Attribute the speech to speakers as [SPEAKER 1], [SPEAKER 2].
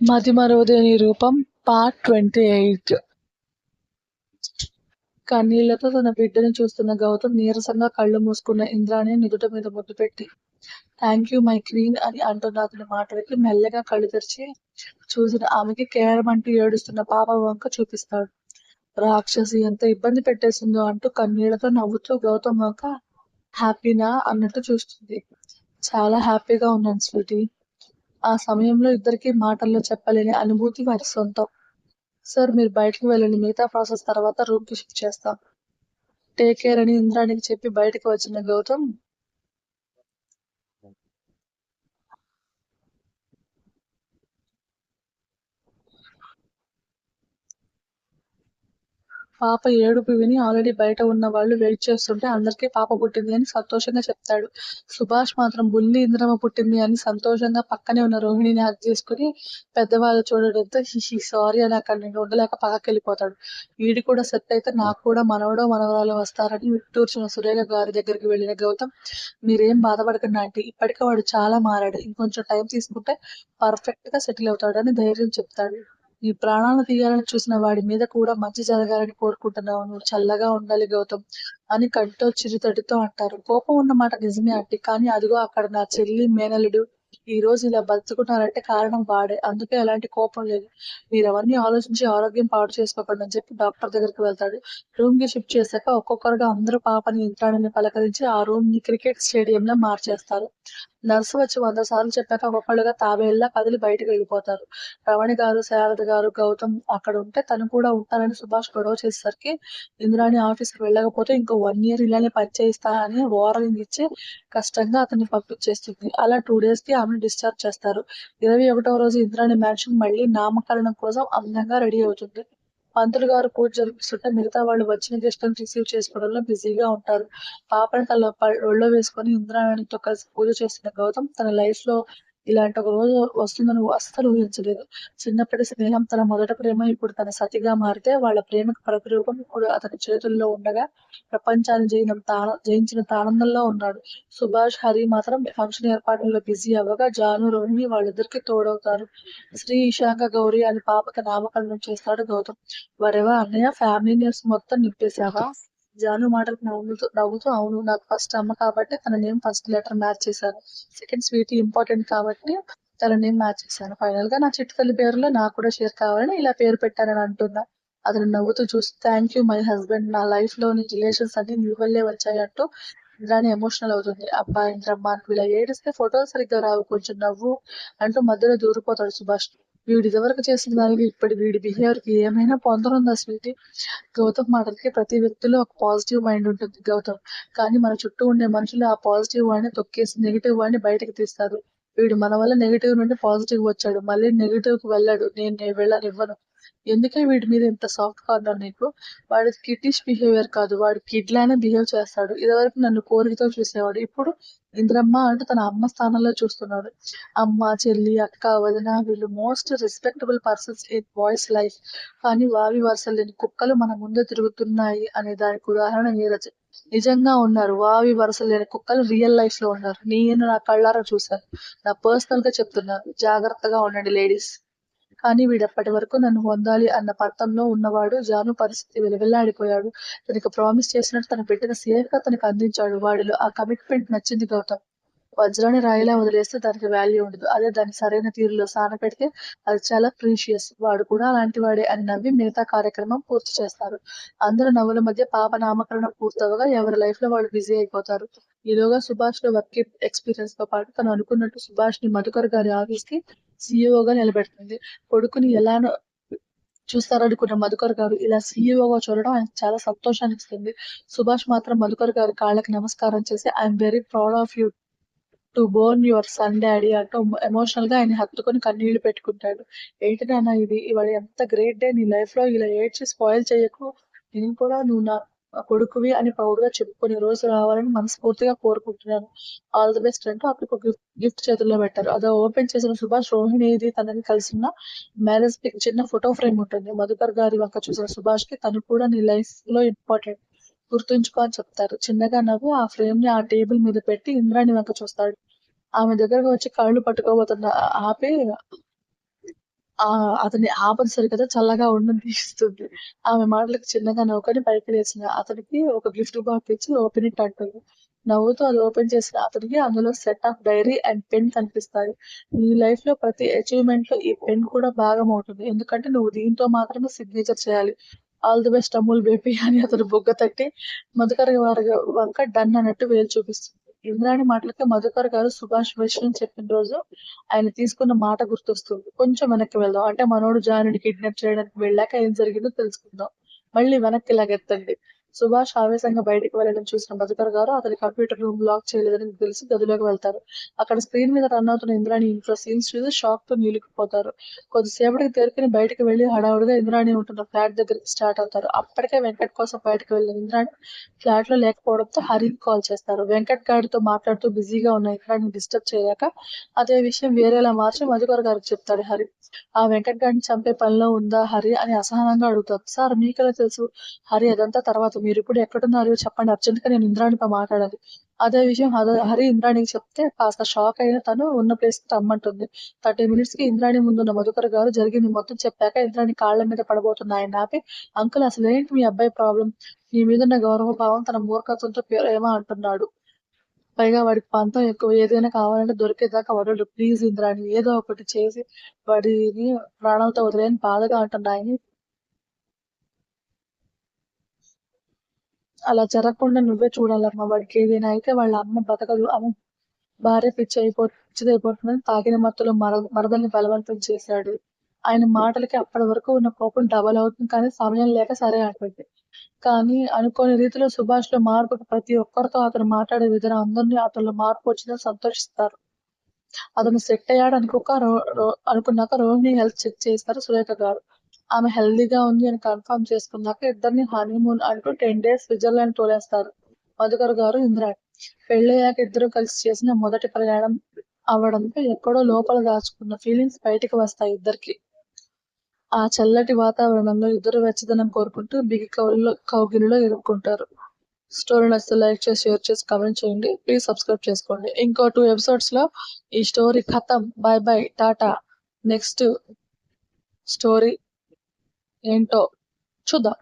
[SPEAKER 1] మతిమరువదేని రూపం part twenty eight కన్నీళ్ళతో తన బిడ్డని చూస్తున్న గౌతమ్ నీరసంగా కళ్ళు మూసుకున్న ఇంద్రాణి నుదుట మీద ముద్దు పెట్టి థ్యాంక్ యూ మై క్వీన్ అని అంటున్న అతని మాటలకి మెల్లగా కళ్ళు తెరిచి చూసిన ఆమెకి కేరం అంటూ ఏడుస్తున్న పాప వంక చూపిస్తాడు. రాక్షసి ఎంత ఇబ్బంది పెట్టేసిందో అంటూ కన్నీళ్ళతో నవ్వుతూ గౌతమ్ వంక హ్యాపీనా అన్నట్టు చూస్తుంది. చాలా హ్యాపీగా ఉన్నాను స్వీటీ. ఆ సమయంలో ఇద్దరికి మాటల్లో చెప్పలేని అనుభూతి వారి సొంతం. సార్ మీరు బయటకు వెళ్ళండి. మిగతా ప్రాసెస్ తర్వాత రూమ్కి షిఫ్ట్ చేస్తాం. టేక్ కేర్ అని ఇంద్రానికి చెప్పి బయటకు వచ్చిన గౌతమ్ పాప ఏడుపు విని ఆల్రెడీ బయట ఉన్న వాళ్ళు వెయిట్ చేస్తుంటే అందరికీ పాప పుట్టింది అని సంతోషంగా చెప్తాడు. సుభాష్ మాత్రం బుల్లి ఇంద్రమ పుట్టింది అని సంతోషంగా పక్కనే ఉన్న రోహిణిని హక్ చేసుకుని పెద్దవాళ్ళు చూడడంతో హిషి సారీ అని అక్కడ నేను ఉండలేక పక్కకి వెళ్ళిపోతాడు. వీడి కూడా సెట్ అయితే నాకు కూడా మనవడో మనవరాలు వస్తారని విట్టూర్చిన సురేఖ గారి దగ్గరికి వెళ్ళిన గౌతమ్ మీరేం బాధపడకండి ఆంటీ ఇప్పటికే వాడు చాలా మారాడు. ఇంకొంచెం టైం తీసుకుంటే పర్ఫెక్ట్గా సెటిల్ అవుతాడని ధైర్యం చెప్తాడు. నీ ప్రాణాలను తీయాలని చూసిన వాడి మీద కూడా మంచి జరగాలని కోరుకుంటున్నావు. నువ్వు చల్లగా ఉండాలి గౌతమ్ అని కంటితో చిరుతడితో అంటారు. కోపం ఉన్న మాట నిజమే ఆంటీ కానీ అదిగో అక్కడ నా చెల్లి మేనలుడు ఈ రోజు ఇలా బతుకున్నారంటే కారణం వాడే. అందుకే ఎలాంటి కోపం లేదు. మీరు అవన్నీ ఆలోచించి ఆరోగ్యం పాడు చేసుకోకండి అని చెప్పి డాక్టర్ దగ్గరికి వెళ్తాడు. రూమ్కి షిఫ్ట్ చేశాక ఒక్కొక్కరుగా అందరూ పాపని ఇంద్రాణిని పలకరించి ఆ రూమ్ని క్రికెట్ స్టేడియం లో మార్చేస్తారు. నర్సు వచ్చి వంద సార్లు చెప్పాక ఒక్కొక్కళ్ళుగా తాబేళ్ళ కదిలి బయటకు వెళ్ళిపోతారు. రమణి గారు శారద గారు గౌతమ్ అక్కడ ఉంటే తను కూడా ఉంటానని సుభాష్ గొడవ చేసేసరికి ఇంద్రాణి ఆఫీస్కి వెళ్ళకపోతే ఇంకో వన్ ఇయర్ ఇలానే పనిచేయిస్తా అని వార్నింగ్ ఇచ్చి కష్టంగా అతన్ని పంపించేస్తుంది. అలా టూ డేస్కి ఆమె ఆమెను డిశ్చార్జ్ చేస్తారు. ఇరవై ఒకటవ రోజు ఇంద్రాణి మ్యాన్షన్ మళ్ళీ నామకరణం కోసం అందంగా రెడీ అవుతుంది. పంతులు గారు పూజ జరిపిస్తుంటే మిగతా వాళ్ళు వచ్చిన గెస్ట్లను రిసీవ్ చేసుకోవడంలో బిజీగా ఉంటారు. పాపని తన ఒళ్ళో వేసుకొని ఇంద్రాణితో కలిసి పూజ చేస్తున్న గౌతమ్ తన లైఫ్లో ఇలాంటి ఒక రోజు వస్తుందని అస్సలు ఊహించలేదు. చిన్నప్పటి స్నేహం తన మొదట ప్రేమ ఇప్పుడు తన సతిగా మారితే వాళ్ళ ప్రేమకు ప్రతిరూపం ఇప్పుడు అతని చేతుల్లో ఉండగా ప్రపంచాన్ని జయించినంత తాన జయించినంత ఆనందంలో ఉన్నాడు. సుభాష్ హరి మాత్రం ఫంక్షన్ ఏర్పాట్లలో బిజీ అవ్వగా జాను రోహిణి వాళ్ళిద్దరికి తోడవుతారు. శ్రీ ఇషాంక గౌరి అని పాపకి నామకరణం చేస్తాడు గౌతమ్. వరేవా అన్నయ్య ఫ్యామిలీ నేమ్స్ మొత్తం నింపేశావా? జాను మాటలకు నవ్వుతూ నవ్వుతూ అవును నాకు ఫస్ట్ అమ్మ కాబట్టి తన నేమ్ ఫస్ట్ లెటర్ మ్యాచ్ చేశాను సెకండ్ స్వీట్ ఇంపార్టెంట్ కాబట్టి తన నేమ్ మ్యాచ్ చేశాను. ఫైనల్గా నా చిట్టు తల్లి పేరులో నాకు కూడా షేర్ కావాలని ఇలా పేరు పెట్టానని అంటున్నా. అతను నవ్వుతూ చూసి థ్యాంక్ యూ మై హస్బెండ్ నా లైఫ్లోని రిలేషన్స్ అన్ని నీ వల్లే వచ్చాయి అంటూ ఇంద్రాని ఎమోషనల్ అవుతుంది. అబ్బా ఇంద్రమ్మ ఇలా ఏడిస్తే ఫోటోలు సరిగ్గా రావు. కొంచెం నవ్వు అంటూ మధ్యలో దూరిపోతాడు సుభాష్. వీడి ఇదివరకు చేసిన దానికి ఇప్పటి వీడి బిహేవియర్కి ఏమైనా పొందనుందా స్వీటీ? గౌతమ్ మాటలకి ప్రతి వ్యక్తిలో ఒక పాజిటివ్ మైండ్ ఉంటుంది గౌతమ్. కానీ మన చుట్టూ ఉండే మనుషులు ఆ పాజిటివ్ వాడిని తొక్కేసి నెగిటివ్ వాడిని బయటకు తీస్తారు. వీడు మన వల్ల నెగిటివ్ నుండి పాజిటివ్ వచ్చాడు. మళ్ళీ నెగిటివ్కి వెళ్ళాడు. నేను వెళ్ళాను ఇవ్వను. ఎందుకే వీడి మీద ఇంత సాఫ్ట్ కార్నర్ నీకు? వాడి కిటిష్ బిహేవియర్ కాదు వాడు కిడ్ లానే బిహేవ్ చేస్తాడు. ఇదివరకు నన్ను కోరికతో చూసేవాడు. ఇప్పుడు ఇంద్రమ్మ అంటూ తన అమ్మ స్థానంలో చూస్తున్నాడు. అమ్మ చెల్లి అక్క వదిన వీళ్ళు most respectable persons in boys life కానీ వావి వరుసలు లేని కుక్కలు మన ముందు తిరుగుతున్నాయి అనే దానికి ఉదాహరణ నీరజ్ నిజంగా ఉన్నారు. వావి వరుసలు లేని కుక్కలు రియల్ లైఫ్లో ఉన్నారు. నేను నా కళ్ళారా చూశాను. నా పర్సనల్గా చెప్తున్నాను జాగ్రత్తగా ఉండండి లేడీస్ కానీ వీడప్పటి వరకు నన్ను పొందాలి అన్న పట్టంలో ఉన్నవాడు జాను పరిస్థితి వెలువెల్లాడిపోయాడు. తనకు ప్రామిస్ చేసినట్టు తన పెట్టిన సేఫ్గా తనకు అందించాడు వాడిలో ఆ కమిట్మెంట్ నచ్చింది గౌతమ్. వజ్రాన్ని రాయిలా వదిలేస్తే దానికి వాల్యూ ఉండదు. అదే దాన్ని సరైన తీరులో సాన పెడితే అది చాలా ప్రీషియస్ వాడు కూడా అలాంటి వాడే అని నవ్వి మిగతా కార్యక్రమం పూర్తి చేస్తారు. అందరు నవ్వుల మధ్య పాప నామకరణం పూర్తవగా ఎవరి లైఫ్లో వాళ్ళు బిజీ అయిపోతారు? ఈలోగా సుభాష్లో వర్క్ ఎక్స్పీరియన్స్తో పాటు తను అనుకున్నట్టు సుభాష్ని మధుకర్ గారి ఆఫీస్కి సీఈఓగా నిలబెడుతుంది. కొడుకుని ఎలానో చూస్తారనుకున్న మధుకర్ గారు ఇలా సీఈఓగా చూడడం ఆయన చాలా సంతోషాన్ని ఇస్తుంది సుభాష్ మాత్రం మధుకర్ గారి కాళ్ళకి నమస్కారం చేసి I'm very proud of you to born your son daddy అంటూ ఎమోషనల్గా ఆయన హత్తుకొని కన్నీళ్ళు పెట్టుకుంటాడు. ఏంటి నాన్న ఇది? ఇవాళ ఎంత గ్రేట్ డే. నీ లైఫ్లో ఇలా ఏడ్చి స్పాయిల్ చేయకు. నేను కూడా నువ్వు నా కొడుకువి అని ప్రౌడ్గా చెప్పుకునే రోజు రావాలని మనస్ఫూర్తిగా కోరుకుంటున్నాను. ఆల్ ది బెస్ట్ అంటూ అక్కడికి ఒక గిఫ్ట్ చేతుల్లో పెట్టారు. అది ఓపెన్ చేసిన సుభాష్ రోహిణి తనని కలిసిన మ్యారేజ్ పిక్ చిన్న ఫోటో ఫ్రేమ్ ఉంటుంది. మధుకర్ గారి వంక చూసిన సుభాష్కి తను కూడా నీ లైఫ్లో ఇంపార్టెంట్ గుర్తుంచుకో అని చెప్తారు. చిన్నగా నవ్వు ఆ ఫ్రేమ్ని ఆ టేబుల్ మీద పెట్టి ఇంద్రాణి వంక చూస్తాడు. ఆమె దగ్గరకు వచ్చి కాళ్ళు పట్టుకోబోతున్న ఆపి అతని ఆపద సరికదా చల్లగా ఉండని తీస్తుంది. ఆమె మాటలకు చిన్నగా నవ్వుకొని పైకి లేచిన అతనికి ఒక గిఫ్ట్ బాక్స్ ఇచ్చి ఓపెన్ ఇట్ అంటుంది. నవ్వుతూ అది ఓపెన్ చేసిన అతనికి అందులో set of diary and pen కనిపిస్తాయి. నీ లైఫ్‌లో ప్రతి అచీవ్మెంట్లో ఈ పెన్ కూడా భాగమవుతుంది. ఎందుకంటే నువ్వు దీంతో మాత్రమే సిగ్నేచర్ చేయాలి. All the best Amul baby అని అతను బొగ్గ తట్టి మధుకర్ వారి వంక డన్ అన్నట్టు వేలు చూపిస్తుంది. ఇంద్రాణి మాటలకి మధుకర్ గారు సుభాష్ విషయం చెప్పిన రోజు ఆయన తీసుకున్న మాట గుర్తొస్తుంది. కొంచెం వెనక్కి వెళ్దాం. అంటే మనోడు జానుని కిడ్నాప్ చేయడానికి వెళ్ళాక ఏం జరిగిందో తెలుసుకుందాం. మళ్ళీ వెనక్కి లాగెత్తండి. సుభాష్ ఆవేశంగా బయటికి వెళ్ళడం చూసిన మధుకర్ గారు అతని కంప్యూటర్ రూమ్ లాక్ చేయలేదని తెలిసి గదిలోకి వెళ్తారు. అక్కడ స్క్రీన్ మీద రన్ అవుతున్న ఇంద్రాణి ఇంట్లో సీన్స్ చూసి షాక్తో నిలిగిపోతారు. కొద్దిసేపటికి తేరుకుని బయటికి వెళ్ళి హడావుడిగా ఇంద్రాణి ఉంటున్న ఫ్లాట్ దగ్గరికి స్టార్ట్ అవుతారు. అప్పటికే వెంకట్ కోసం బయటకు వెళ్ళిన ఇంద్రాణి ఫ్లాట్లో లేకపోవడంతో హరికి కాల్ చేస్తారు. వెంకట్ గారితో మాట్లాడుతూ బిజీగా ఉన్న ఇంద్రాణిని డిస్టర్బ్ చేయలేక అదే విషయం వేరేలా మార్చి మధుకర్ గారికి చెప్తాడు హరి. ఆ వెంకట్ గారిని చంపే పనిలో ఉందా హరి అని అసహనంగా అడుగుతారు. సార్ మీకెలా తెలుసు? హరి అదంతా తర్వాత మీరు ఇప్పుడు ఎక్కడున్నారు చెప్పండి అర్జెంట్గా నేను ఇంద్రాణితో మాట్లాడాలి. అదే విషయం హరి ఇంద్రాణికి చెప్తే కాస్త షాక్ అయిన తను ఉన్న ప్లేస్కి రమ్మంటుంది. థర్టీ మినిట్స్కి ఇంద్రాణి ముందున్న మధుకర్ గారు జరిగింది మొత్తం చెప్పాక ఇంద్రాణి కాళ్ళ మీద పడబోతున్న ఆయన్ని ఆపి అంకుల్ ఏంటి మీ అబ్బాయి ప్రాబ్లం? మీ మీద ఉన్న గౌరవ భావం తన మూర్ఖత్వంతో ప్రేమ అంటున్నాడు. పైగా వాడికి పంతం ఎక్కువ. ఏదైనా కావాలంటే దొరికేదాకా వదలడు. ప్లీజ్ ఇంద్రాణి ఏదో ఒకటి చేసి వాడిని ప్రాణాలతో వదిలేని బాధగా అంటున్నాయని అలా జరగకుండా నువ్వే చూడాలమ్మా. వాడికి ఏదైనా అయితే వాళ్ళ అమ్మ బతకదు. అమ్మ భార్య పిచ్చి అయిపో పిచ్చిదైపోతుందని తాగిన మత్తులో మర మరదల్ని బలవంతం చేశాడు. ఆయన మాటలకి అప్పటి వరకు ఉన్న కోపం డబల్ అవుతుంది. కానీ సమయం లేక సరే అంటుంది. కానీ అనుకోని రీతిలో సుభాష్లో మార్పుకి ప్రతి ఒక్కరితో అతను మాట్లాడే విధానం అందరినీ అతనిలో మార్పు వచ్చిందని సంతోషిస్తారు. అతను సెట్ అయ్యాడు అనుకోక రో రో అనుకున్నాక రోహిణి హెల్త్ చెక్ చేస్తారు సురేఖ గారు. ఆమె హెల్దీగా ఉంది అని కన్ఫర్మ్ చేసుకున్నాక ఇద్దరిని హనీమూన్ అంటూ టెన్ డేస్ స్విట్జర్లాండ్ తోలేస్తారు మధుకర్ గారు ఇంద్రాణి. పెళ్ళయ్యాక ఇద్దరు కలిసి చేసిన మొదటి ప్రయాణం అవ్వడంతో ఎక్కడో లోపల దాచుకున్న ఫీలింగ్స్ బయటికి వస్తాయి ఇద్దరికి ఆ చల్లటి వాతావరణంలో ఇద్దరు వెచ్చదనం కోరుకుంటూ బిగి కౌగిలిలో కౌగిలిలో ఇరుక్కుంటారు. స్టోరీ నచ్చితే లైక్ చేసి, షేర్ చేసి, కమెంట్ చేయండి. ప్లీజ్ సబ్స్క్రైబ్ చేసుకోండి. ఇంకో టూ ఎపిసోడ్స్లో ఈ స్టోరీ ఖతం. బై బై టాటా. నెక్స్ట్ స్టోరీ ఏంటో చూద్దాం.